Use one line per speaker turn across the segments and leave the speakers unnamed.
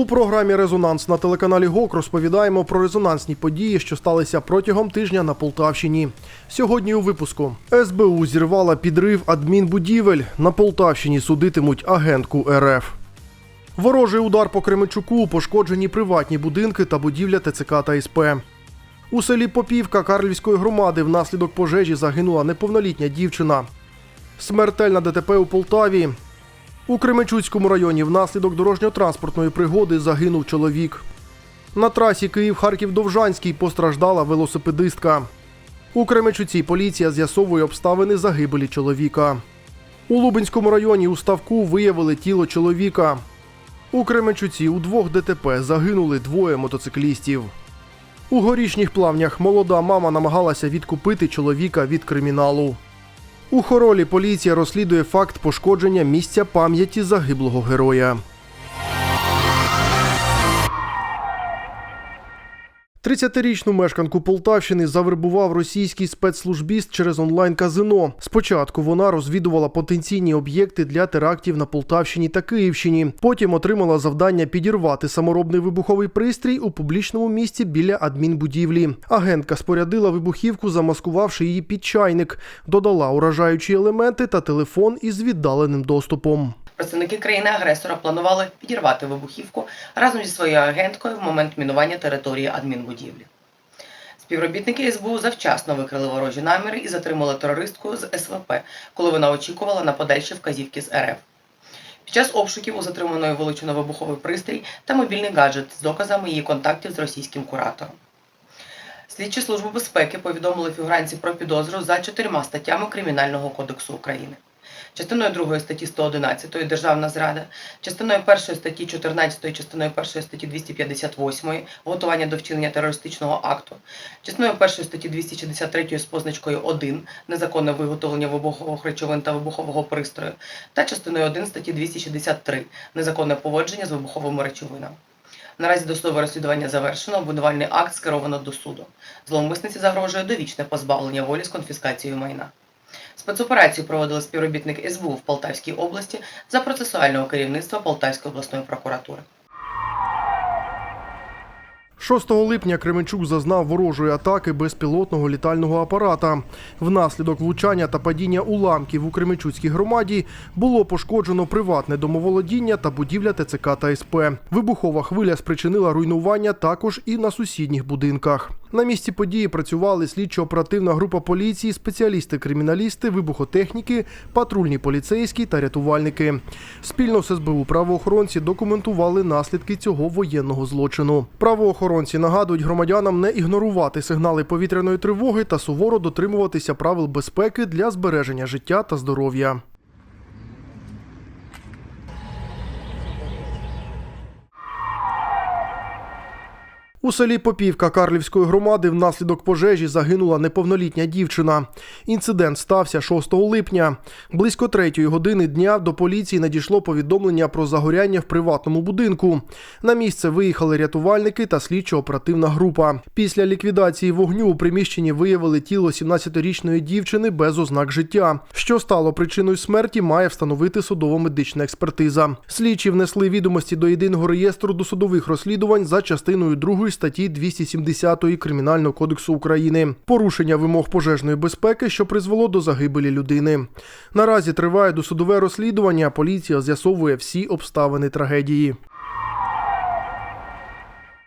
У програмі Резонанс на телеканалі ГОК розповідаємо про резонансні події, що сталися протягом тижня на Полтавщині. Сьогодні у випуску СБУ зірвала підрив адмінбудівель. На Полтавщині судитимуть агентку РФ. Ворожий удар по Кременчуку, пошкоджені приватні будинки та будівля ТЦК та СП. У селі Попівка Карлівської громади внаслідок пожежі загинула неповнолітня дівчина. Смертельна ДТП у Полтаві. У Кременчуцькому районі внаслідок дорожньо-транспортної пригоди загинув чоловік. На трасі Київ-Харків-Довжанський постраждала велосипедистка. У Кременчуці поліція з'ясовує обставини загибелі чоловіка. У Лубенському районі у ставку виявили тіло чоловіка. У Кременчуці у двох ДТП загинули двоє мотоциклістів. У горішніх плавнях молода мама намагалася відкупити чоловіка від криміналу. У хоролі поліція розслідує факт пошкодження місця пам'яті загиблого героя. 30-річну мешканку Полтавщини завербував російський спецслужбіст через онлайн-казино. Спочатку вона розвідувала потенційні об'єкти для терактів на Полтавщині та Київщині. Потім отримала завдання підірвати саморобний вибуховий пристрій у публічному місці біля адмінбудівлі. Агентка спорядила вибухівку, замаскувавши її під чайник, додала уражаючі елементи та телефон із віддаленим доступом.
Представники країни-агресора планували підірвати вибухівку разом зі своєю агенткою в момент мінування території адмінбудівлі. Співробітники СБУ завчасно викрили ворожі наміри і затримали терористку з СВП, коли вона очікувала на подальші вказівки з РФ. Під час обшуків у затриманої вилучено вибуховий пристрій та мобільний гаджет з доказами її контактів з російським куратором. Слідчі служби безпеки повідомили фігуранці про підозру за чотирма статтями Кримінального кодексу України. Частиною 2 статті 111 Державна зрада, частиною 1 статті 14, частиною 1 статті 258 готування до вчинення терористичного акту, частиною 1 статті 263 з позначкою 1 незаконне виготовлення вибухових речовин та вибухового пристрою, та частиною 1 статті 263 незаконне поводження з вибуховими речовинами. Наразі досудове розслідування завершено, обвинувальний акт скеровано до суду. Зловмисниці загрожує довічне позбавлення волі з конфіскацією майна. Спецоперацію проводили співробітники СБУ в Полтавській області за процесуального керівництва Полтавської обласної прокуратури.
6 липня Кременчук зазнав ворожої атаки безпілотного літального апарата. Внаслідок влучання та падіння уламків у Кременчуцькій громаді було пошкоджено приватне домоволодіння та будівля ТЦК та СП. Вибухова хвиля спричинила руйнування також і на сусідніх будинках. На місці події працювали слідчо-оперативна група поліції, спеціалісти-криміналісти, вибухотехніки, патрульні поліцейські та рятувальники. Спільно з СБУ правоохоронці документували наслідки цього воєнного злочину. Правоохоронці нагадують громадянам не ігнорувати сигнали повітряної тривоги та суворо дотримуватися правил безпеки для збереження життя та здоров'я. У селі Попівка Карлівської громади внаслідок пожежі загинула неповнолітня дівчина. Інцидент стався 6 липня. Близько третьої години дня до поліції надійшло повідомлення про загоряння в приватному будинку. На місце виїхали рятувальники та слідчо-оперативна група. Після ліквідації вогню у приміщенні виявили тіло 17-річної дівчини без ознак життя. Що стало причиною смерті, має встановити судово-медична експертиза. Слідчі внесли відомості до єдиного реєстру досудових розслідувань за частиною 2 статті 270 Кримінального кодексу України. Порушення вимог пожежної безпеки, що призвело до загибелі людини. Наразі триває досудове розслідування. Поліція з'ясовує всі обставини трагедії.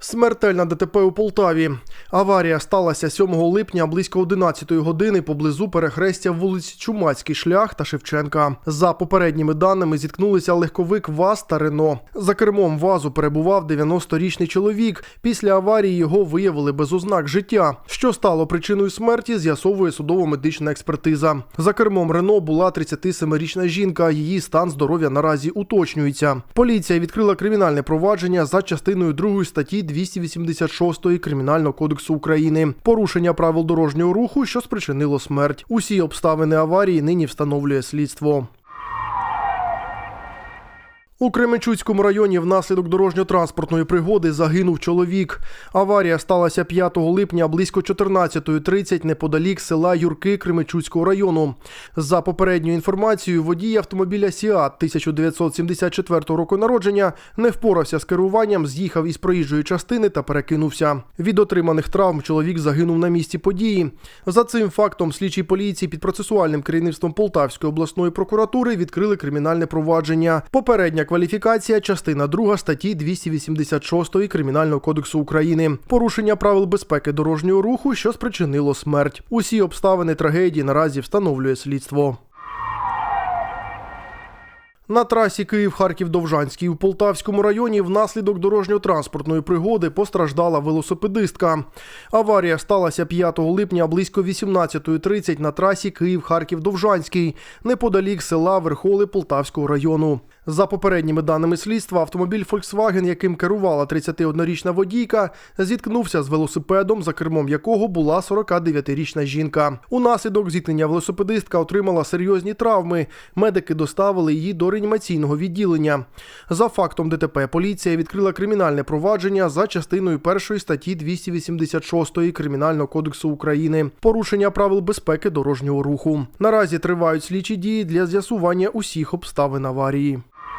Смертельна ДТП у Полтаві. Аварія сталася 7 липня близько 11 години поблизу перехрестя вулиць Чумацький шлях та Шевченка. За попередніми даними зіткнулися легковик ВАЗ та Рено. За кермом ВАЗу перебував 90-річний чоловік. Після аварії його виявили без ознак життя. Що стало причиною смерті, з'ясовує судово-медична експертиза. За кермом Рено була 37-річна жінка. Її стан здоров'я наразі уточнюється. Поліція відкрила кримінальне провадження за частиною 2 статті 286 Кримінального кодексу України. Порушення правил дорожнього руху, що спричинило смерть. Усі обставини аварії нині встановлює слідство. У Кременчуцькому районі внаслідок дорожньо-транспортної пригоди загинув чоловік. Аварія сталася 5 липня близько 14.30 неподалік села Юрки Кременчуцького району. За попередньою інформацією, водій автомобіля Сіат 1974 року народження не впорався з керуванням, з'їхав із проїжджої частини та перекинувся. Від отриманих травм чоловік загинув на місці події. За цим фактом слідчі поліції під процесуальним керівництвом Полтавської обласної прокуратури відкрили кримінальне провадження. Попередня кваліфікація, частина 2 статті 286 Кримінального кодексу України. Порушення правил безпеки дорожнього руху, що спричинило смерть. Усі обставини трагедії наразі встановлює слідство. На трасі Київ-Харків-Довжанський у Полтавському районі внаслідок дорожньо-транспортної пригоди постраждала велосипедистка. Аварія сталася 5 липня близько 18.30 на трасі Київ-Харків-Довжанський, неподалік села Верхоли Полтавського району. За попередніми даними слідства, автомобіль Volkswagen, яким керувала 31-річна водійка, зіткнувся з велосипедом, за кермом якого була 49-річна жінка. Унаслідок зіткнення велосипедистка отримала серйозні травми. Медики доставили її до реанімаційного відділення. За фактом ДТП поліція відкрила кримінальне провадження за частиною першої статті 286 Кримінального кодексу України порушення правил безпеки дорожнього руху. Наразі тривають слідчі дії для з'ясування усіх обставин аварії.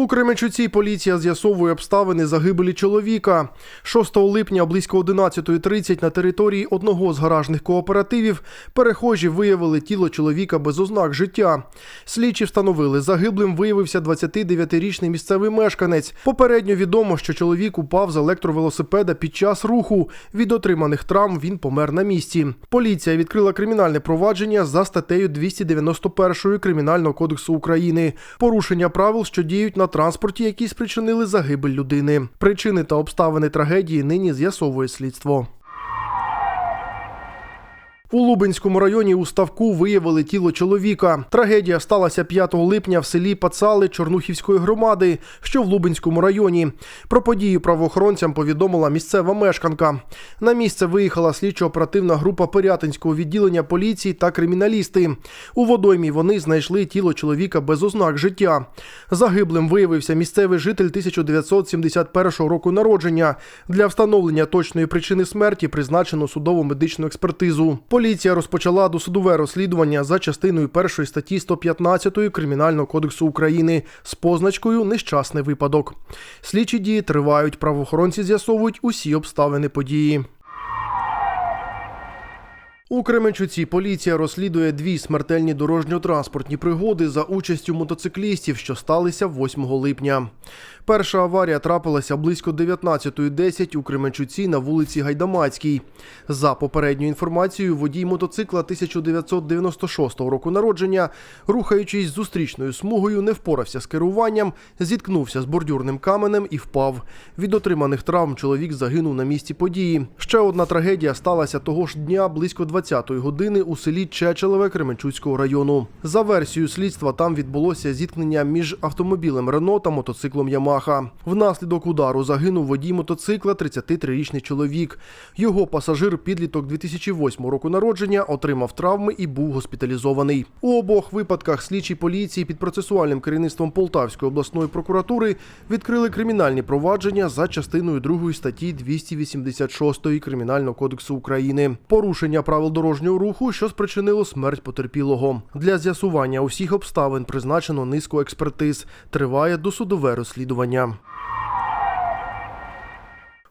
У Кременчуці поліція з'ясовує обставини загибелі чоловіка. 6 липня близько 11.30 на території одного з гаражних кооперативів перехожі виявили тіло чоловіка без ознак життя. Слідчі встановили, загиблим виявився 29-річний місцевий мешканець. Попередньо відомо, що чоловік упав з електровелосипеда під час руху. Від отриманих травм він помер на місці. Поліція відкрила кримінальне провадження за статтею 291 Кримінального кодексу України. Порушення правил, що діють на транспорті, які спричинили загибель людини. Причини та обставини трагедії нині з'ясовує слідство. У Лубенському районі у ставку виявили тіло чоловіка. Трагедія сталася 5 липня в селі Пацали Чорнухівської громади, що в Лубенському районі. Про подію правоохоронцям повідомила місцева мешканка. На місце виїхала слідчо-оперативна група Пирятинського відділення поліції та криміналісти. У водоймі вони знайшли тіло чоловіка без ознак життя. Загиблим виявився місцевий житель 1971 року народження. Для встановлення точної причини смерті призначено судово медичну експертизу. Поліція розпочала досудове розслідування за частиною першої статті 115 Кримінального кодексу України з позначкою Нещасний випадок. Слідчі дії тривають. Правоохоронці з'ясовують усі обставини події. У Кременчуці поліція розслідує дві смертельні дорожньо-транспортні пригоди за участю мотоциклістів, що сталися 8 липня. Перша аварія трапилася близько 19.10 у Кременчуці на вулиці Гайдамацькій. За попередньою інформацією, водій мотоцикла 1996 року народження, рухаючись зустрічною смугою, не впорався з керуванням, зіткнувся з бордюрним каменем і впав. Від отриманих травм чоловік загинув на місці події. Ще одна трагедія сталася того ж дня близько 20-ї години у селі Чечелеве Кременчуцького району. За версією слідства, там відбулося зіткнення між автомобілем Рено та мотоциклом Ямаха. Внаслідок удару загинув водій мотоцикла 33-річний чоловік. Його пасажир, підліток 2008 року народження, отримав травми і був госпіталізований. У обох випадках слідчі поліції під процесуальним керівництвом Полтавської обласної прокуратури відкрили кримінальні провадження за частиною 2 статті 286 Кримінального кодексу України. Порушення правил дорожнього руху, що спричинило смерть потерпілого. Для з'ясування усіх обставин призначено низку експертиз. Триває досудове розслідування.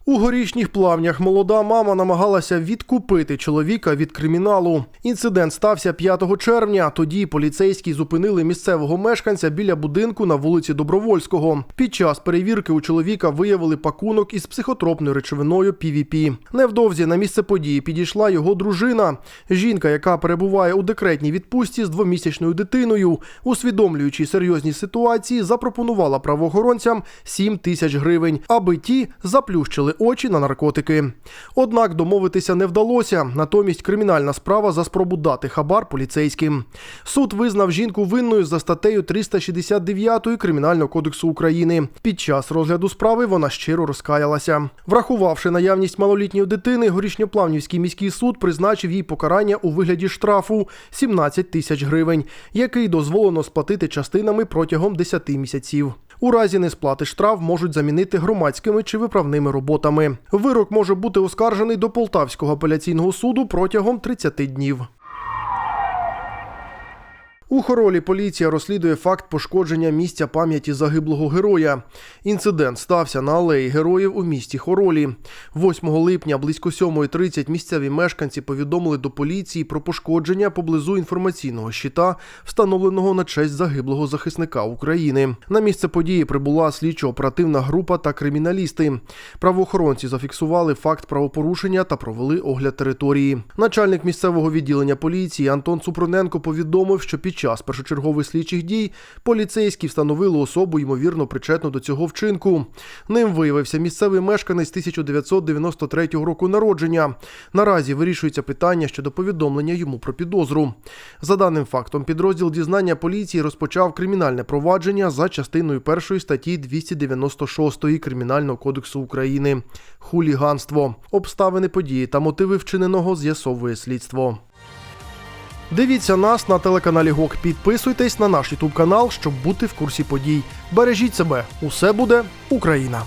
У горішніх плавнях молода мама намагалася відкупити чоловіка від криміналу. Інцидент стався 5 червня. Тоді поліцейські зупинили місцевого мешканця біля будинку на вулиці Добровольського. Під час перевірки у чоловіка виявили пакунок із психотропною речовиною PVP. Невдовзі на місце події підійшла його дружина. Жінка, яка перебуває у декретній відпустці з двомісячною дитиною, усвідомлюючи серйозні ситуації, запропонувала правоохоронцям 7 тисяч гривень, аби ті заплющили очі на наркотики. Однак домовитися не вдалося. Натомість кримінальна справа за спробу дати хабар поліцейським. Суд визнав жінку винною за статтею 369 Кримінального кодексу України. Під час розгляду справи вона щиро розкаялася. Врахувавши наявність малолітньої дитини, Горішньоплавнівський міський суд призначив їй покарання у вигляді штрафу 17 тисяч гривень, який дозволено сплатити частинами протягом 10 місяців. У разі несплати штраф можуть замінити громадськими чи виправними роботами. Вирок може бути оскаржений до Полтавського апеляційного суду протягом 30 днів. У Хоролі поліція розслідує факт пошкодження місця пам'яті загиблого героя. Інцидент стався на алеї героїв у місті Хоролі. 8 липня близько 7.30 місцеві мешканці повідомили до поліції про пошкодження поблизу інформаційного щита, встановленого на честь загиблого захисника України. На місце події прибула слідчо-оперативна група та криміналісти. Правоохоронці зафіксували факт правопорушення та провели огляд території. Начальник місцевого відділення поліції Антон Супроненко повідомив, що під час першочергових слідчих дій поліцейські встановили особу ймовірно причетну до цього вчинку. Ним виявився місцевий мешканець 1993 року народження. Наразі вирішується питання щодо повідомлення йому про підозру. За даним фактом, підрозділ дізнання поліції розпочав кримінальне провадження за частиною першої статті 296 Кримінального кодексу України хуліганство. Обставини події та мотиви вчиненого з'ясовує слідство. Дивіться нас на телеканалі ГОК. Підписуйтесь на наш Ютуб канал, щоб бути в курсі подій. Бережіть себе. Усе буде Україна!